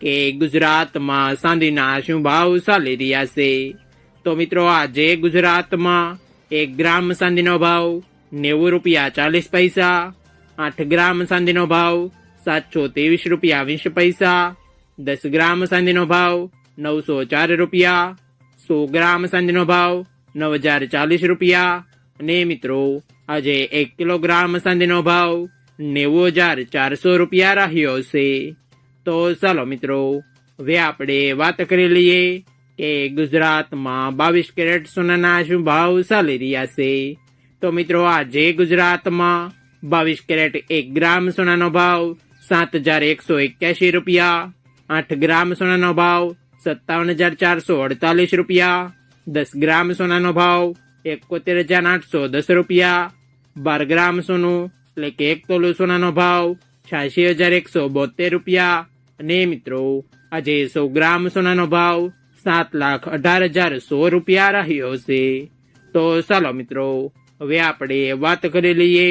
કે ગુજરાતમાં સાંધીના શું ભાવ ચાલી રહ્યા છે? તો મિત્રો, આજે ગુજરાતમાં એક ગ્રામ સાંધીનો ભાવ નેવું રૂપિયા ચાલીસ પૈસા, આઠ ગ્રામ સાંધીનો ભાવ સાતસો ત્રેવીસ રૂપિયા વીસ પૈસા, દસ ગ્રામ સાંધીનો ભાવ નવસો ચાર રૂપિયા, સો ગ્રામ સાંધીનો ભાવ નવ હજાર ચાલીસ રૂપિયા. અને મિત્રો, આજે એક કિલોગ્રામ સાંધીનો ભાવ નેવું હજાર ચારસો રૂપિયા રહ્યો છે. તો ચાલો મિત્રો, હવે આપણે વાત કરી લઈએ કે ગુજરાતમાં બાવીસ કેરેટ સોનાના શું ભાવ ચાલી રહ્યા છે. તો મિત્રો, આજે ગુજરાતમાં બાવીસ કેરેટ એક ગ્રામ સોનાનો ભાવ સાત હજાર એકસો એક્યાસી રૂપિયા, આઠ ગ્રામ સોનાનો ભાવ સત્તાવન હજાર ચારસો અડતાલીસ રૂપિયા, દસ ગ્રામ સોનાનો ભાવ એકોતેર હજાર આઠસો દસ રૂપિયા, બાર ગ્રામ સોનું એટલે કે એક તોલું સોનાનો ભાવ છ્યાસી હજાર એકસો બોતેર રૂપિયા અને મિત્રો, આજે સો ગ્રામ સોનાનો ભાવ સાત લાખ અઢાર હજાર સો રૂપિયા રહ્યો છે. તો ચાલો મિત્રો, હવે આપણે વાત કરી લઈએ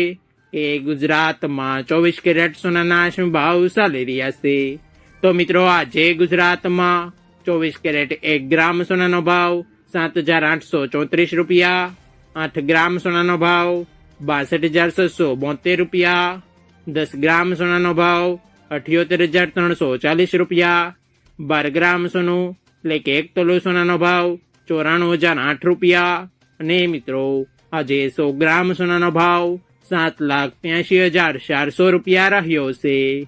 કે ગુજરાતમાં ચોવીસ કેરેટ સોનાના શું ભાવ ચાલી રહ્યા છે. તો મિત્રો, આજે ગુજરાતમાં ચોવીસ કેરેટ એક ગ્રામ સોનાનો ભાવ સાત હજાર આઠસો ચોત્રીસ રૂપિયા, આઠ ગ્રામ સોનાનો ભાવ બાસઠ હજાર છસો બોતેર રૂપિયા, દસ ગ્રામ સોનાનો ભાવ અઠ્યોતેર હજાર ત્રણસો ચાલીસ રૂપિયા. બાર ગ્રામ સોનું, એટલે કે એક તોલો સોનાનો ભાવ ચોરાણું હજાર આઠ રૂપિયા. અને મિત્રો, આજે સો ગ્રામ સોનાનો ભાવ સાત લાખ ત્યાંશી હજાર ચારસો રૂપિયા રહ્યો છે.